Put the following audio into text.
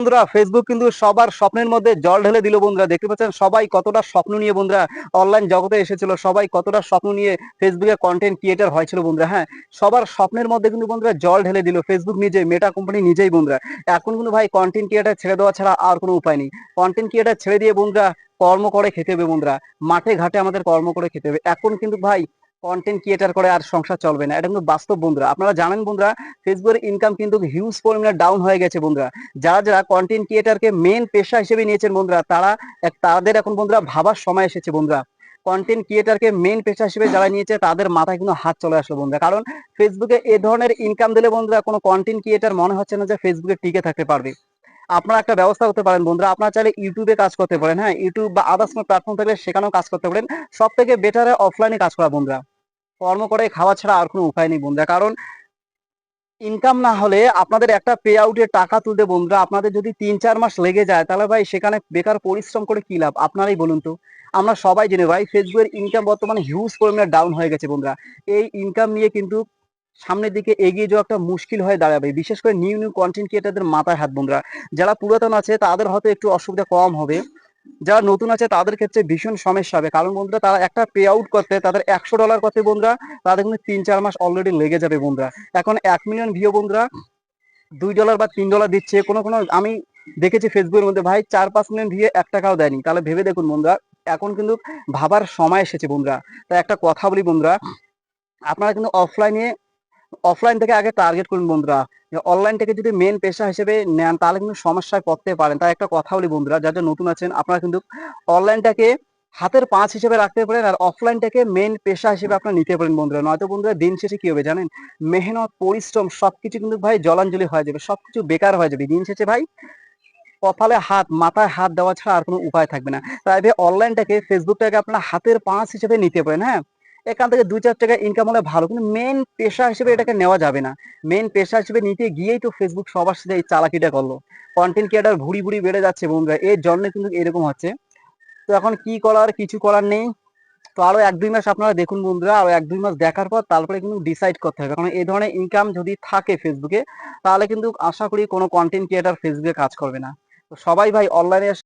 বন্ধুরা ফেসবুক কিন্তু সবার স্বপ্নের মধ্যে জল ঢেলে দিল বন্ধুরা। দেখতে পাচ্ছেন সবাই কতটা স্বপ্ন নিয়ে বন্ধুরা অনলাইন জগতে এসেছিল, সবাই কতটা স্বপ্ন নিয়ে ফেসবুকে কন্টেন্ট ক্রিয়েটার হয়েছিল বন্ধুরা হ্যাঁ? সবার স্বপ্নের মধ্যে কিন্তু বন্ধুরা জল ঢেলে দিল ফেসবুক নিজে মেটা কোম্পানি নিজেই বন্ধুরা। এখন কিন্তু ভাই কন্টেন্ট ক্রিয়েটার ছেড়ে দেওয়া ছাড়া আর কোনো উপায় নেই। কন্টেন্ট ক্রিয়েটার ছেড়ে দিয়ে বন্ধুরা কর্ম করে খেতে হবে বন্ধুরা। মাঠে ঘাটে আমাদের কর্ম করে খেতে হবে। এখন কিন্তু ভাই কন্টেন্ট ক্রিয়েটার করে আর সংসার চলবে না। এটা কিন্তু বাস্তব বন্ধুরা। আপনারা জানেন বন্ধুরা ফেসবুকের ইনকাম কিন্তু হিউজ পরিমাণে ডাউন হয়ে গেছে বন্ধুরা। যারা যারা কন্টেন্ট ক্রিয়েটারকে মেন পেশা হিসেবে নিয়েছেন বন্ধুরা, তারা তাদের এখন বন্ধুরা ভাবার সময় এসেছে বন্ধুরা। কন্টেন্ট ক্রিয়েটারকে মেন পেশা হিসেবে যারা নিয়েছে, তাদের মাথায় কিন্তু হাত চলে আসলো বন্ধুরা। কারণ ফেসবুকে এ ধরনের ইনকাম দিলে বন্ধুরা কোনো কন্টেন্ট ক্রিয়েটার মনে হচ্ছে না যে ফেসবুকে টিকে থাকতে পারবে। আপনারা একটা ব্যবস্থা করতে পারেন বন্ধুরা। আপনারা চাইলে ইউটিউবে কাজ করতে পারেন হ্যাঁ? ইউটিউব বা আদার্স কোনো প্ল্যাটফর্ম থাকলে সেখানেও কাজ করতে পারেন। সব থেকে বেটার অফলাইনে কাজ করা বন্ধুরা। কর্ম করে খাওয়া ছাড়া আর কোনো উপায় নেই বন্ধুরা। কারণ ইনকাম না হলে আপনাদের একটা পে আউটের টাকা তুলতে বন্ধুরা, আপনাদের যদি তিন চার মাস লেগে যায়, তাহলে ভাই সেখানে বেকার পরিশ্রম করে কি লাভ? আপনারাই বলুন তো। আমরা সবাই জেনে ভাই ফেসবুকের ইনকাম বর্তমানে হিউজ পরিমাণে ডাউন হয়ে গেছে বন্ধুরা। এই ইনকাম নিয়ে কিন্তু সামনের দিকে এগিয়ে যাওয়া একটা মুশকিল হয়ে দাঁড়াবে। বিশেষ করে নিউ নিউ কন্টেন্ট ক্রিয়েটারদের মাথায় হাত বন্ধুরা। যারা পুরাতন আছে, তাদের হয়তো একটু অসুবিধা কম হবে। যারা নতুন আছে তাদের ক্ষেত্রে ভীষণ সমস্যা হবে। কারণ বন্ধুরা, তারা একটা পে আউট করতে, তাদের একশো ডলার করতে বন্ধুরা, তাদের কিন্তু তিন, চার মাস অলরেডি লেগে যাবে বন্ধুরা। এখন এক মিলিয়ন ভিও বন্ধুরা, দুই ডলার বা তিন ডলার দিচ্ছে, কোনো কোনো, আমি দেখেছি ফেসবুকের মধ্যে, ভাই, চার, পাঁচ মিলিয়ন ভিও এক টাকাও দেয়নি। তাহলে ভেবে দেখুন বন্ধুরা, এখন কিন্তু ভাবার সময় এসেছে বন্ধুরা। তাই একটা কথা বলি বন্ধুরা, আপনারা কিন্তু অফলাইনে অফলাইন থেকে আগে টার্গেট করুন বন্ধুরা। অনলাইন থেকে যদি মেন পেশা হিসেবে নেন, তাহলে কিন্তু সমস্যায় পড়তে পারেন। তাই একটা কথা বলি বন্ধুরা, যারা যারা নতুন আছেন, আপনারা কিন্তু অনলাইনটাকে হাতের পাঁচ হিসেবে রাখতে পারেন আর অফলাইনটাকে মেন পেশা হিসেবে আপনারা নিতে পারেন বন্ধুরা। নয়তো বন্ধুরা, দিন শেষে কি হবে জানেন? মেহনত, পরিশ্রম সবকিছু কিন্তু ভাই জলাঞ্জলি হয়ে যাবে, সবকিছু বেকার হয়ে যাবে। দিন শেষে ভাই কপালে হাত, মাথায় হাত দেওয়া ছাড়া আর কোনো উপায় থাকবে না। তাই ভাই অনলাইনটাকে ফেসবুকটাকে আপনার হাতের পাঁচ হিসেবে নিতে পারেন হ্যাঁ? এখান থেকে দুই চার টাকা ইনকাম হলে ভালো, কিন্তু মেন পেশা হিসেবে এটাকে নেওয়া যাবে না। মেন পেশা হিসেবে নিতে গিয়েই তো ফেসবুক সবার সাথে এই চালাকিটা করল। কন্টেন্ট ক্রিয়েটার ভুড়ি ভুড়ি বেড়ে যাচ্ছে বন্ধুরা, এর জন্য কিন্তু এরকম হচ্ছে। তো এখন কি করার, কিছু করার নেই। তো আরও এক দুই মাস আপনারা দেখুন বন্ধুরা, আরও এক দুই মাস দেখার পর তারপরে কিন্তু ডিসাইড করতে হবে। কারণ এই ধরনের ইনকাম যদি থাকে ফেসবুকে তাহলে কিন্তু আশা করি কোনো কন্টেন্ট ক্রিয়েটার ফেসবুকে কাজ করবে না। তো সবাই ভাই অনলাইনে